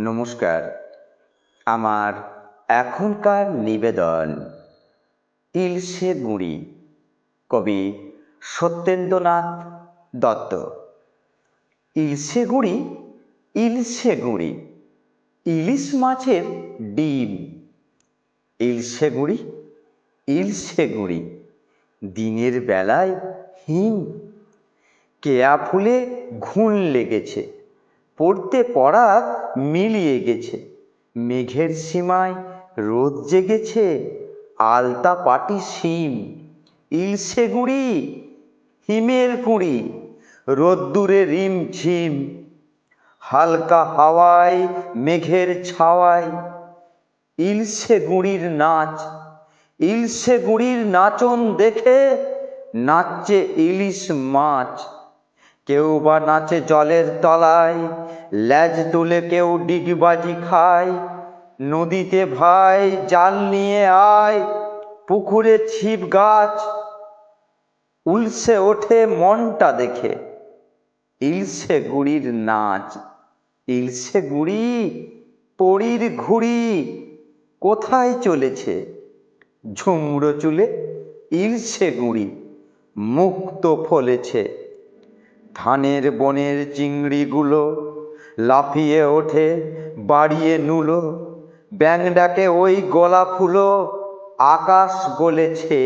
নমস্কার। আমার এখনকার নিবেদন ইলশে গুঁড়ি কবি সত্যেন্দ্রনাথ দত্ত। ইলশে গুঁড়ি ইলশে গুঁড়ি, ইলিশ মাছের ডিম। ইলশে গুঁড়ি ইলশে গুঁড়ি, দিনের বেলায় হিম কেয়া ফুলে ঘুণ লেগেছে। পড়তে পড়া মিলিয়ে গেছে। মেঘের সীমায় রোদ জেগেছে, আলতা পাটি শিম ইলশে গুঁড়ি, হিমের কুঁড়ি, রোদ্দুরে রিম ঝিম, হালকা হাওয়ায় মেঘের ছাওয়ায় ইলশে গুঁড়ির নাচ ইলশে গুঁড়ির নাচন দেখে নাচছে ইলিশ মাছ। কেউ বা নাচে জলের তলায়, ল্যাজ তুলে কেউ ডিগবাজি খায়, নদীতে ভাই জাল নিয়ে আয়, পুকুরে ছিপ গাছ, উলসে ওঠে মনটা দেখে, ইলসে গুড়ির নাচ, ইলসে গুড়ি পড়ির ঘুড়ি, কোথায় চলেছে? ঝুমড়ো চুলে ইলসে গুঁড়ি, মুক্ত ফলেছে। ধানের বনের চিংড়িগুলো লাফিয়ে ওঠে, বাড়িয়ে নুলো। ব্যাং ডাকে ওই গলা ফুলো, আকাশ গলেছে।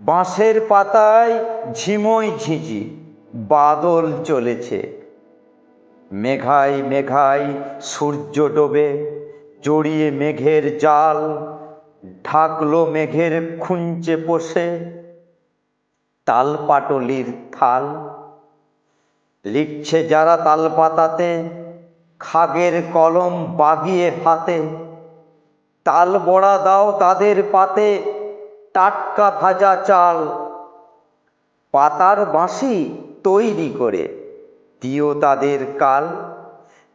বাঁশের পাতায় ঝিমই ঝিঁঝি, বাদল চলেছে। মেঘায় মেঘায় সূর্য ডোবে, জড়িয়ে মেঘের জাল, ঢাকলো মেঘের খুঞ্চে পোষে। তাল পাটলির থাল। লিখছে যারা তাল পাতাতে, খাগের কলম বাগিয়ে হাতে। তাল বড়া দাও তাদের পাতে, টাটকা ভাজা চাল। পাতার বাঁশি তৈরি করে দিও তাদের কাল।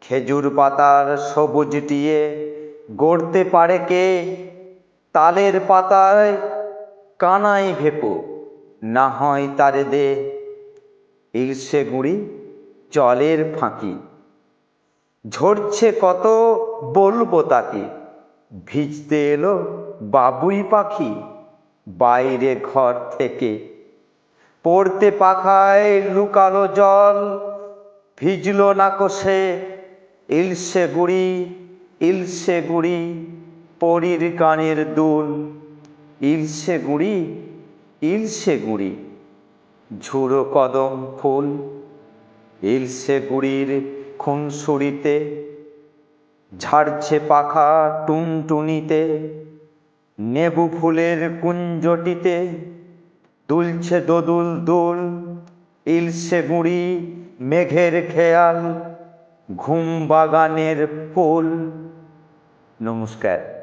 খেজুর পাতার সবুজ টিয়ে গড়তে পারে কে? তালের পাতায় কানাই ভেপো। না হয় তারে দে। ইলশে গুঁড়ি জলের ফাঁকি। ঝরছে কত বলব তাকে। ভিজতে এলো বাবুই পাখি বাইরে ঘর থেকে। পড়তে পাখায় লুকালো জল, ভিজলো না কোষে ইলসে গুড়ি ইলসে গুড়ি পরীর কানের দুল। ইলসে গুড়ি ইলশে গুড়ি, ঝুড়ো কদম ফুল, ইলশে গুড়ির খুনসুরিতে ঝাড়ছে পাখা টুনটুনিতে, নেবু ফুলের কুঞ্জটিতে, দুলছে দোদুল দুল, ইলশে গুঁড়ি মেঘের খেয়াল, ঘুম বাগানের ফুল। নমস্কার।